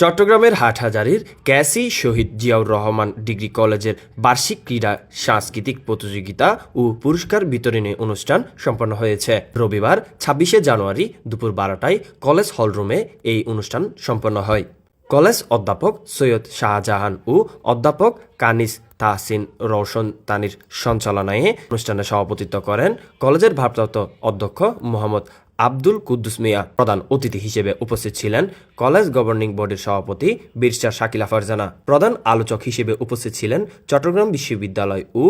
চট্টগ্রামের হাটহাজারির ক্যাসি শহীদ জিয়াউর রহমান ডিগ্রি কলেজের বার্ষিক ক্রীড়া সাংস্কৃতিক প্রতিযোগিতা ও পুরস্কার বিতরণী অনুষ্ঠান সম্পন্ন হয়েছে। রবিবার, ছাব্বিশে জানুয়ারি দুপুর বারোটায় কলেজ হলরুমে এই অনুষ্ঠান সম্পন্ন হয়। কলেজ অধ্যাপক সৈয়দ শাহজাহান ও অধ্যাপক কানিস তাহসিন রওশন তানির সঞ্চালনায় অনুষ্ঠানে সভাপতিত্ব করেন কলেজের ভারপ্রাপ্ত অধ্যক্ষ মোহাম্মদ আব্দুল কুদ্দুস মিয়া প্রধান অতিথি হিসেবে উপস্থিত ছিলেন কলেজ গভর্নিং বডির সভাপতি বীরশা শাকিলা ফারজানা। প্রধান আলোচক হিসেবে উপস্থিত ছিলেন চট্টগ্রাম বিশ্ববিদ্যালয় ও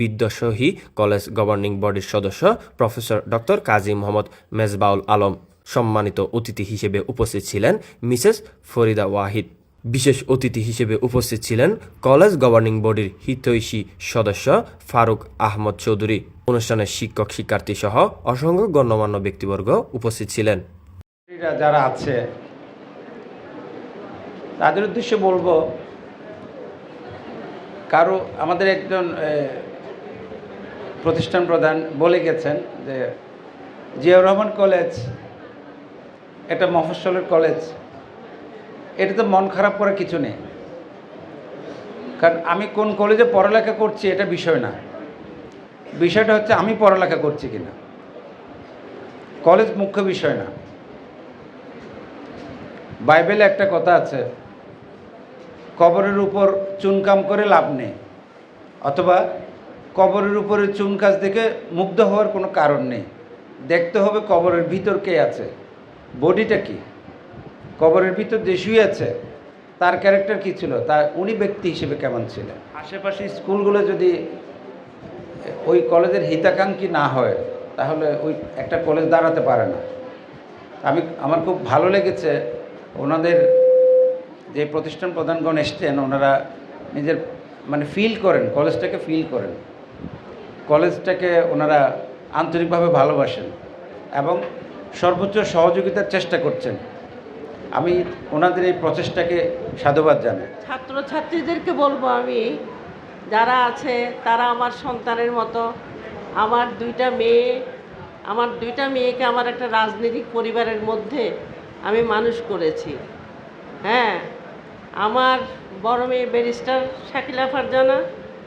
বিদ্যাসহী কলেজ গভর্নিং বডির সদস্য প্রফেসর ডক্টর কাজী মোহাম্মদ মেজবাউল আলম। সম্মানিত অতিথি হিসেবে উপস্থিত ছিলেন মিসেস ফরিদা ওয়াহিদ। বিশেষ অতিথি হিসেবে উপস্থিত ছিলেন কলেজ গভর্নিং বডির হিতৈষী সদস্য ফারুক আহমদ চৌধুরী। অনুষ্ঠানের শিক্ষক শিক্ষার্থী সহ অসংখ্য গণ্যমান্য ব্যক্তিবর্গ উপস্থিত ছিলেন। যারা আছে, তাদের উদ্দেশ্যে বলব, কারও আমাদের একজন প্রতিষ্ঠান প্রধান বলে গেছেন যে, জিয়াউর রহমান কলেজ এটা মফস্বলের কলেজ। এটা তো মন খারাপ করার কিছু নেই। কারণ আমি কোন কলেজে পড়ালেখা করছি এটা বিষয় না। বিষয়টা হচ্ছে আমি পড়ালেখা করছি কিনা? কলেজ মুখ্য বিষয় না। বাইবেলে একটা কথা আছে, কবরের উপর চুনকাম করে লাভ নেই, অথবা কবরের উপরে চুন কাজ দেখে মুগ্ধ হওয়ার কোনো কারণ নেই। দেখতে হবে কবরের ভিতর কে আছে। বডিটা কি? কবরের ভিতর যে শুয়ে আছে, তার ক্যারেক্টার কী ছিল? তা উনি ব্যক্তি হিসেবে কেমন ছিলেন? আশেপাশে স্কুলগুলো যদি ওই কলেজের হিতাকাঙ্ক্ষী না হয়, তাহলে ওই একটা কলেজ দাঁড়াতে পারে না। আমি, আমার খুব ভালো লেগেছে ওনাদের যে প্রতিষ্ঠান প্রধানগণ এসছেন, ওনারা নিজের মানে ফিল করেন, কলেজটাকে ফিল করেন। কলেজটাকে ওনারা আন্তরিকভাবে ভালোবাসেন এবং সর্বোচ্চ সহযোগিতার চেষ্টা করছেন। আমি ওনাদের এই প্রচেষ্টাকে সাধুবাদ জানাই। ছাত্রছাত্রীদেরকে বলব আমি যারা আছে, তারা আমার সন্তানের মতো। আমার দুইটা মেয়ে, আমার দুইটা মেয়েকে আমার একটা রাজনৈতিক পরিবারের মধ্যে আমি মানুষ করেছি। হ্যাঁ আমার বড় মেয়ে ব্যারিস্টার শাকিলা ফারজানা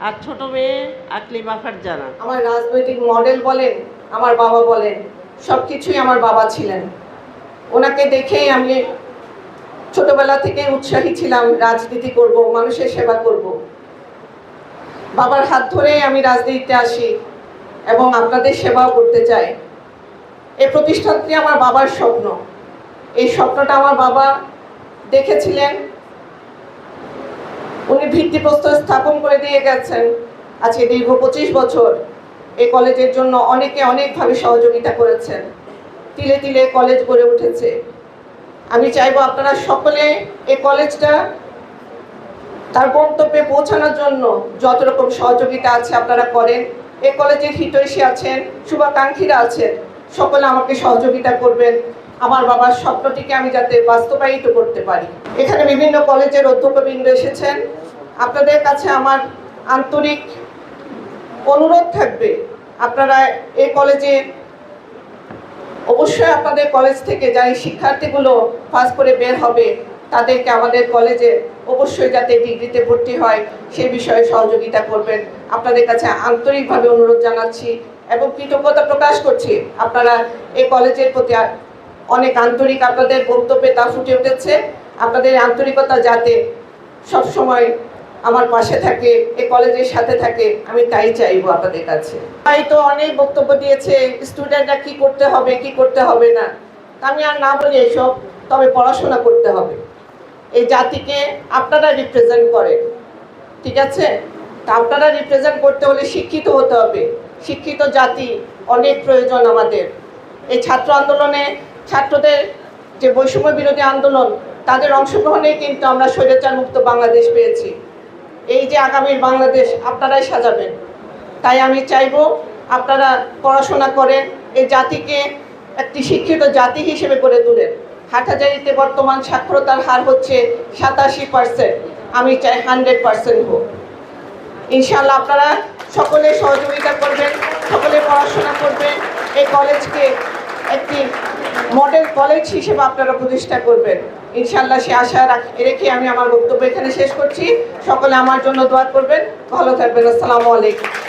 আর ছোট মেয়ে আকলিমা ফারজানা। আমার রাজনৈতিক মডেল বলেন, আমার বাবা বলেন সব কিছুই আমার বাবা ছিলেন। ওনাকে দেখেই আমি ছোটবেলা থেকে উৎসাহী ছিলাম, রাজনীতি করব, মানুষের সেবা করব। বাবার হাত ধরেই আমি রাজনীতিতে আসি এবং আপনাদের সেবাও করতে চাই। এই প্রতিষ্ঠানটি আমার বাবার স্বপ্ন। এই স্বপ্নটা আমার বাবা দেখেছিলেন। উনি ভিত্তিপ্রস্তর স্থাপন করে দিয়ে গেছেন আজকে দীর্ঘ পঁচিশ বছর এই কলেজের জন্য অনেকে অনেকভাবে সহযোগিতা করেছেন। তিলে তিলে কলেজ গড়ে উঠেছে। আমি চাইব আপনারা সকলে এই কলেজটা তার গন্তব্যে পৌঁছানোর জন্য যত রকম সহযোগিতা আছে আপনারা করেন। এই কলেজের হিতৈষী আছেন, শুভাকাঙ্ক্ষীরা আছেন, সকলে আমাকে সহযোগিতা করবেন। আমার বাবার স্বপ্নটিকে আমি যাতে বাস্তবায়িত করতে পারি। এখানে বিভিন্ন কলেজের অধ্যক্ষবৃন্দ এসেছেন। আপনাদের কাছে আমার আন্তরিক অনুরোধ থাকবে। আপনারা এই কলেজে অবশ্যই আপনাদের কলেজ থেকে যাই শিক্ষার্থীগুলো পাস করে বের হবে, তাদেরকে আমাদের কলেজে অবশ্যই যাতে ডিগ্রিতে ভর্তি হয়, সে বিষয়ে সহযোগিতা করবেন। আপনাদের কাছে আন্তরিকভাবে অনুরোধ জানাচ্ছি এবং কৃতজ্ঞতা প্রকাশ করছি। আপনারা এই কলেজের প্রতি অনেক আন্তরিক আপনাদের বক্তব্যে তা ফুটে উঠেছে। আপনাদের আন্তরিকতা যাতে সবসময় আমার পাশে থাকে, এই কলেজের সাথে থাকে, আমি তাই চাইব আপনাদের কাছে। তাই তো অনেক বক্তব্য দিয়েছে, স্টুডেন্টরা কি করতে হবে, কি করতে হবে না। আমি আর না বলি এসব, তবে পড়াশোনা করতে হবে। এই জাতিকে আপনারা রিপ্রেজেন্ট করেন, ঠিক আছে? তা আপনারা রিপ্রেজেন্ট করতে হলে শিক্ষিত হতে হবে। শিক্ষিত জাতি অনেক প্রয়োজন আমাদের। এই ছাত্র আন্দোলনে ছাত্রদের যে বৈষম্য বিরোধী আন্দোলন, তাদের অংশগ্রহণেই কিন্তু আমরা স্বৈরাচার মুক্ত বাংলাদেশ পেয়েছি। এই যে আগামীর বাংলাদেশ আপনারাই সাজাবেন। তাই আমি চাইব আপনারা পড়াশোনা করেন, এই জাতিকে একটি শিক্ষিত জাতি হিসেবে করে তোলেন। হাটহাজারিতে বর্তমান সাক্ষরতার হার হচ্ছে সাতাশি পার্সেন্ট আমি চাই হান্ড্রেড পার্সেন্ট হোক। ইনশাল্লাহ আপনারা সকলে সহযোগিতা করবেন, সকলে পড়াশোনা করবেন। এই কলেজকে একটি মডেল কলেজ হিসেবে আপনারা প্রতিষ্ঠা করবেন। ইনশাল্লাহ সে আশা রাখ- আমি আমার বক্তব্য এখানে শেষ করছি। সকলে আমার জন্য দোয়া করবেন। ভালো থাকবেন। আসসালামু আলাইকুম।